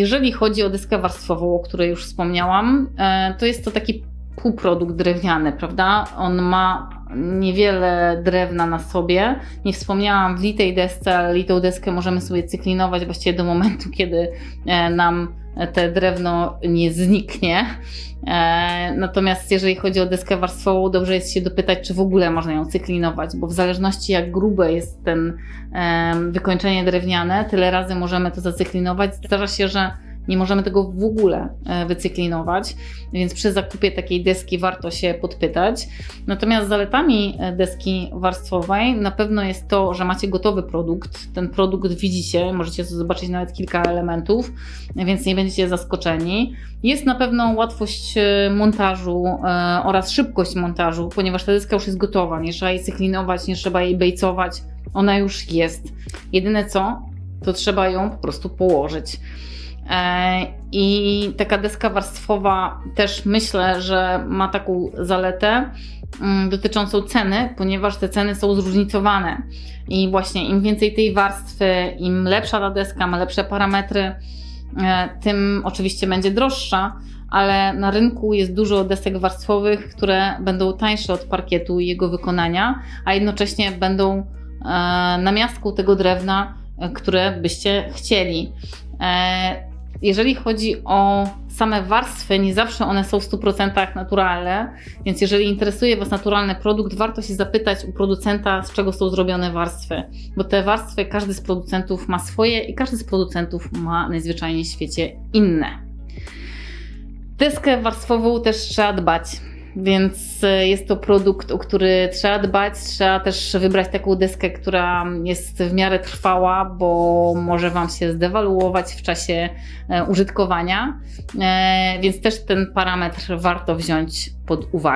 Jeżeli chodzi o deskę warstwową, o której już wspomniałam, e, to jest to taki półprodukt drewniany, prawda? On ma niewiele drewna na sobie. Nie wspomniałam w litej desce, ale litą deskę możemy sobie cyklinować właściwie do momentu, kiedy e, nam te drewno nie zniknie. E, Natomiast jeżeli chodzi o deskę warstwową, dobrze jest się dopytać, czy w ogóle można ją cyklinować, bo w zależności jak grube jest ten wykończenie drewniane, tyle razy możemy to zacyklinować. Zdarza się, że nie możemy tego w ogóle e, wycyklinować, więc przy zakupie takiej deski warto się podpytać. Natomiast zaletami e, deski warstwowej na pewno jest to, że macie gotowy produkt. Ten produkt widzicie, możecie zobaczyć nawet kilka elementów, więc nie będziecie zaskoczeni. Jest na pewno łatwość e, montażu oraz szybkość montażu, ponieważ ta deska już jest gotowa, nie trzeba jej cyklinować, nie trzeba jej bejcować, ona już jest. Jedyne co, to trzeba ją po prostu położyć. E, I taka deska warstwowa też myślę, że ma taką zaletę mm, dotyczącą ceny, ponieważ te ceny są zróżnicowane. I właśnie im więcej tej warstwy, im lepsza ta deska, ma lepsze parametry, e, tym oczywiście będzie droższa, ale na rynku jest dużo desek warstwowych, które będą tańsze od parkietu i jego wykonania, a jednocześnie będą e, namiastką tego drewna, które byście chcieli. Jeżeli chodzi o same warstwy, nie zawsze one są w 100% naturalne, więc jeżeli interesuje Was naturalny produkt, warto się zapytać u producenta, z czego są zrobione warstwy, bo te warstwy każdy z producentów ma swoje i każdy z producentów ma najzwyczajniej w świecie inne. Deskę warstwową też trzeba dbać. Więc e, jest to produkt, o który trzeba dbać. Trzeba też wybrać taką deskę, która jest w miarę trwała, bo może Wam się zdewaluować w czasie e, użytkowania. E, Więc też ten parametr warto wziąć pod uwagę.